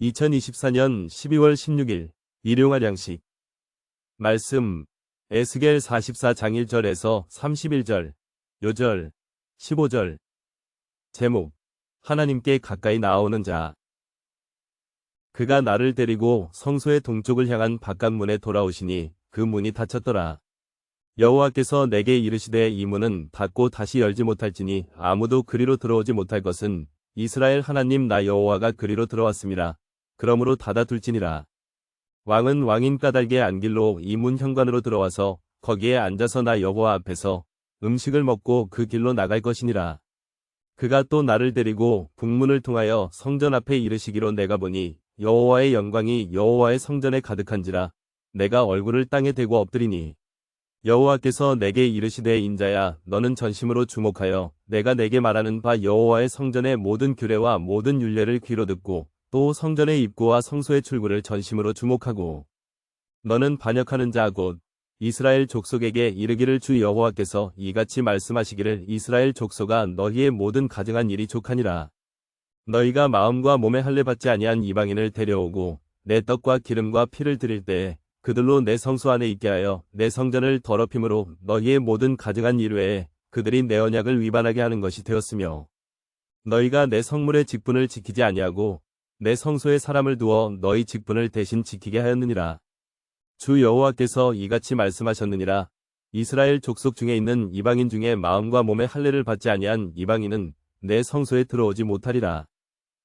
2024년 12월 16일 일용할 양식 말씀 에스겔 44장 1절에서 31절 요절 15절 제목 하나님께 가까이 나아오는 자 그가 나를 데리고 성소의 동쪽을 향한 바깥문에 돌아오시니 그 문이 닫혔더라. 여호와께서 내게 이르시되 이 문은 닫고 다시 열지 못할지니 아무도 그리로 들어오지 못할 것은 이스라엘 하나님 나 여호와가 그리로 들어왔습니다. 그러므로 닫아둘지니라. 왕은 왕인 까닭의 안길로 이 문 현관으로 들어와서 거기에 앉아서 나 여호와 앞에서 음식을 먹고 그 길로 나갈 것이니라. 그가 또 나를 데리고 북문을 통하여 성전 앞에 이르시기로 내가 보니 여호와의 영광이 여호와의 성전에 가득한지라 내가 얼굴을 땅에 대고 엎드리니 여호와께서 내게 이르시되 인자야 너는 전심으로 주목하여 내가 내게 말하는 바 여호와의 성전의 모든 규례와 모든 율례를 귀로 듣고 또 성전의 입구와 성소의 출구를 전심으로 주목하고 너는 반역하는 자 곧 이스라엘 족속에게 이르기를 주 여호와께서 이같이 말씀하시기를 이스라엘 족속아 너희의 모든 가증한 일이 족하니라. 너희가 마음과 몸에 할례 받지 아니한 이방인을 데려오고 내 떡과 기름과 피를 드릴 때 그들로 내 성소 안에 있게 하여 내 성전을 더럽힘으로 너희의 모든 가증한 일 외에 그들이 내 언약을 위반하게 하는 것이 되었으며 너희가 내 성물의 직분을 지키지 아니하고 내 성소에 사람을 두어 너희 직분을 대신 지키게 하였느니라. 주 여호와께서 이같이 말씀하셨느니라. 이스라엘 족속 중에 있는 이방인 중에 마음과 몸의 할례를 받지 아니한 이방인은 내 성소에 들어오지 못하리라.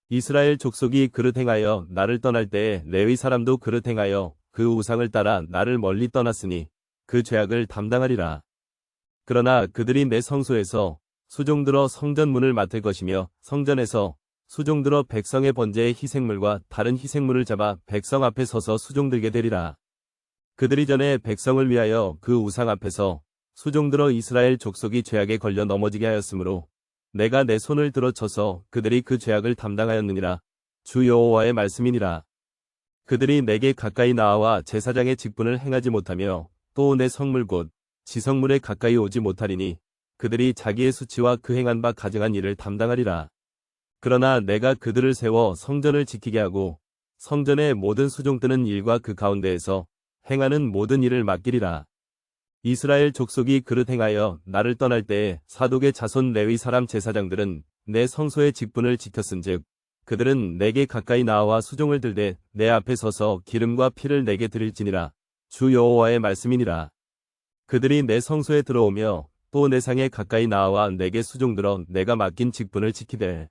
이스라엘 족속이 그릇 행하여 나를 떠날 때에 레위 사람도 그릇 행하여 그 우상을 따라 나를 멀리 떠났으니 그 죄악을 담당하리라. 그러나 그들이 내 성소에서 수종 들어 성전문을 맡을 것이며 성전에서 수종들어 백성의 번제의 희생물과 다른 희생물을 잡아 백성 앞에 서서 수종들게 되리라. 그들이 전에 백성을 위하여 그 우상 앞에서 수종들어 이스라엘 족속이 죄악에 걸려 넘어지게 하였으므로 내가 내 손을 들어 쳐서 그들이 그 죄악을 담당하였느니라. 주 여호와의 말씀이니라. 그들이 내게 가까이 나와 제사장의 직분을 행하지 못하며 또 내 성물 곧 지성물에 가까이 오지 못하리니 그들이 자기의 수치와 그 행한 바 가증한 일을 담당하리라. 그러나 내가 그들을 세워 성전을 지키게 하고 성전의 모든 수종 뜨는 일과 그 가운데에서 행하는 모든 일을 맡기리라. 이스라엘 족속이 그릇 행하여 나를 떠날 때에 사독의 자손 레위 사람 제사장들은 내 성소의 직분을 지켰은즉 그들은 내게 가까이 나와 수종을 들되 내 앞에 서서 기름과 피를 내게 드릴지니라. 주 여호와의 말씀이니라. 그들이 내 성소에 들어오며 또 내 상에 가까이 나와 내게 수종 들어 내가 맡긴 직분을 지키되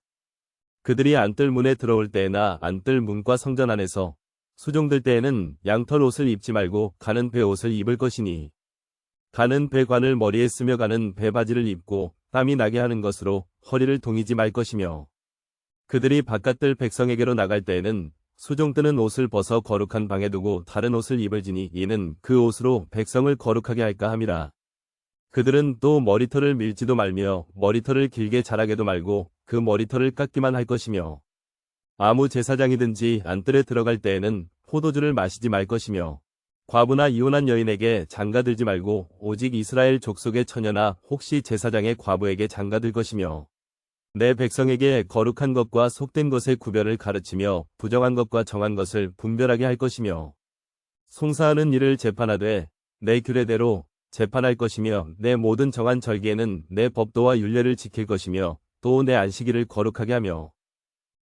그들이 안뜰 문에 들어올 때에나 안뜰 문과 성전 안에서 수종들 때에는 양털 옷을 입지 말고 가는 배 옷을 입을 것이니 가는 배관을 머리에 쓰며 가는 배바지를 입고 땀이 나게 하는 것으로 허리를 동이지 말 것이며 그들이 바깥들 백성에게로 나갈 때에는 수종 뜨는 옷을 벗어 거룩한 방에 두고 다른 옷을 입을지니 이는 그 옷으로 백성을 거룩하게 할까 함이라. 그들은 또 머리털을 밀지도 말며 머리털을 길게 자라게도 말고 그 머리털을 깎기만 할 것이며 아무 제사장이든지 안뜰에 들어갈 때에는 포도주를 마시지 말 것이며 과부나 이혼한 여인에게 장가들지 말고 오직 이스라엘 족속의 처녀나 혹시 제사장의 과부에게 장가들 것이며 내 백성에게 거룩한 것과 속된 것의 구별을 가르치며 부정한 것과 정한 것을 분별하게 할 것이며 송사하는 일을 재판하되 내 규례대로 재판할 것이며 내 모든 정한 절기에는 내 법도와 윤례를 지킬 것이며 또 내 안식일을 거룩하게 하며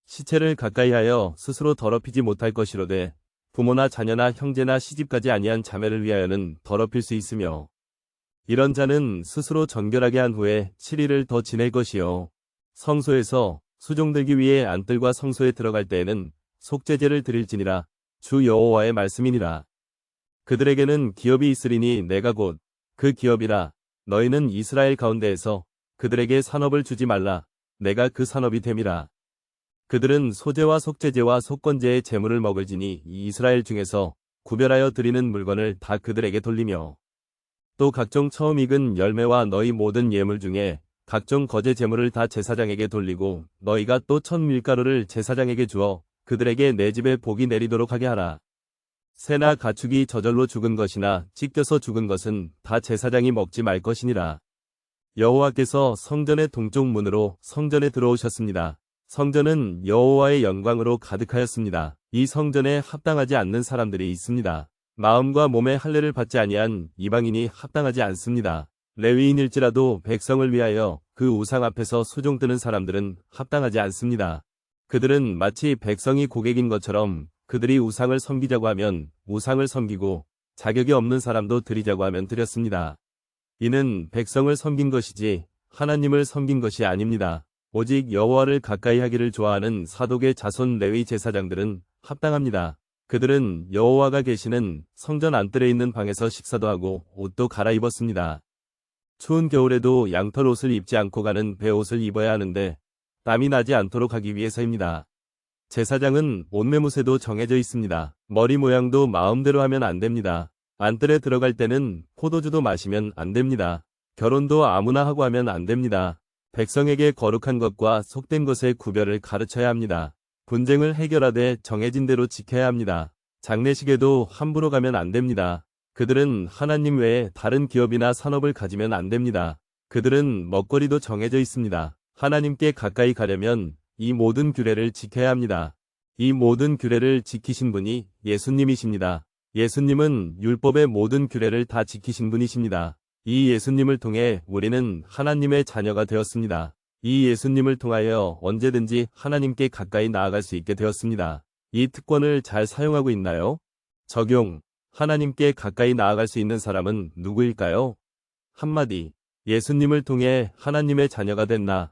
시체를 가까이 하여 스스로 더럽히지 못할 것이로되 부모나 자녀나 형제나 시집까지 아니한 자매를 위하여는 더럽힐 수 있으며 이런 자는 스스로 정결하게 한 후에 7일을 더 지낼 것이요. 성소에서 수종들기 위해 안뜰과 성소에 들어갈 때에는 속죄제를 드릴지니라. 주 여호와의 말씀이니라. 그들에게는 기업이 있으리니 내가 곧 그 기업이라. 너희는 이스라엘 가운데에서 그들에게 산업을 주지 말라 내가 그 산업이 됨이라 그들은 소재와 속죄제와 속건제의 재물을 먹을지니 이스라엘 중에서 구별하여 드리는 물건을 다 그들에게 돌리며 또 각종 처음 익은 열매와 너희 모든 예물 중에 각종 거제 재물을 다 제사장에게 돌리고 너희가 또 첫 밀가루를 제사장에게 주어 그들에게 내 집에 복이 내리도록 하게 하라. 새나 가축이 저절로 죽은 것이나 찢겨서 죽은 것은 다 제사장이 먹지 말 것이니라. 여호와께서 성전의 동쪽 문으로 성전에 들어오셨습니다. 성전은 여호와의 영광으로 가득하였습니다. 이 성전에 합당하지 않는 사람들이 있습니다. 마음과 몸의 할례를 받지 아니한 이방인이 합당하지 않습니다. 레위인일지라도 백성을 위하여 그 우상 앞에서 수종 뜨는 사람들은 합당하지 않습니다. 그들은 마치 백성이 고객인 것처럼 그들이 우상을 섬기자고 하면 우상을 섬기고 자격이 없는 사람도 드리자고 하면 드렸습니다. 이는 백성을 섬긴 것이지 하나님을 섬긴 것이 아닙니다. 오직 여호와를 가까이 하기를 좋아하는 사독의 자손 레위 제사장들은 합당합니다. 그들은 여호와가 계시는 성전 안뜰에 있는 방에서 식사도 하고 옷도 갈아입었습니다. 추운 겨울에도 양털 옷을 입지 않고 가는 베옷을 입어야 하는데 땀이 나지 않도록 하기 위해서입니다. 제사장은 옷매무새도 정해져 있습니다. 머리 모양도 마음대로 하면 안 됩니다. 안뜰에 들어갈 때는 포도주도 마시면 안 됩니다. 결혼도 아무나 하고 하면 안 됩니다. 백성에게 거룩한 것과 속된 것의 구별을 가르쳐야 합니다. 분쟁을 해결하되 정해진 대로 지켜야 합니다. 장례식에도 함부로 가면 안 됩니다. 그들은 하나님 외에 다른 기업이나 산업을 가지면 안 됩니다. 그들은 먹거리도 정해져 있습니다. 하나님께 가까이 가려면 이 모든 규례를 지켜야 합니다. 이 모든 규례를 지키신 분이 예수님이십니다. 예수님은 율법의 모든 규례를 다 지키신 분이십니다. 이 예수님을 통해 우리는 하나님의 자녀가 되었습니다. 이 예수님을 통하여 언제든지 하나님께 가까이 나아갈 수 있게 되었습니다. 이 특권을 잘 사용하고 있나요? 적용. 하나님께 가까이 나아갈 수 있는 사람은 누구일까요? 한마디. 예수님을 통해 하나님의 자녀가 된 나.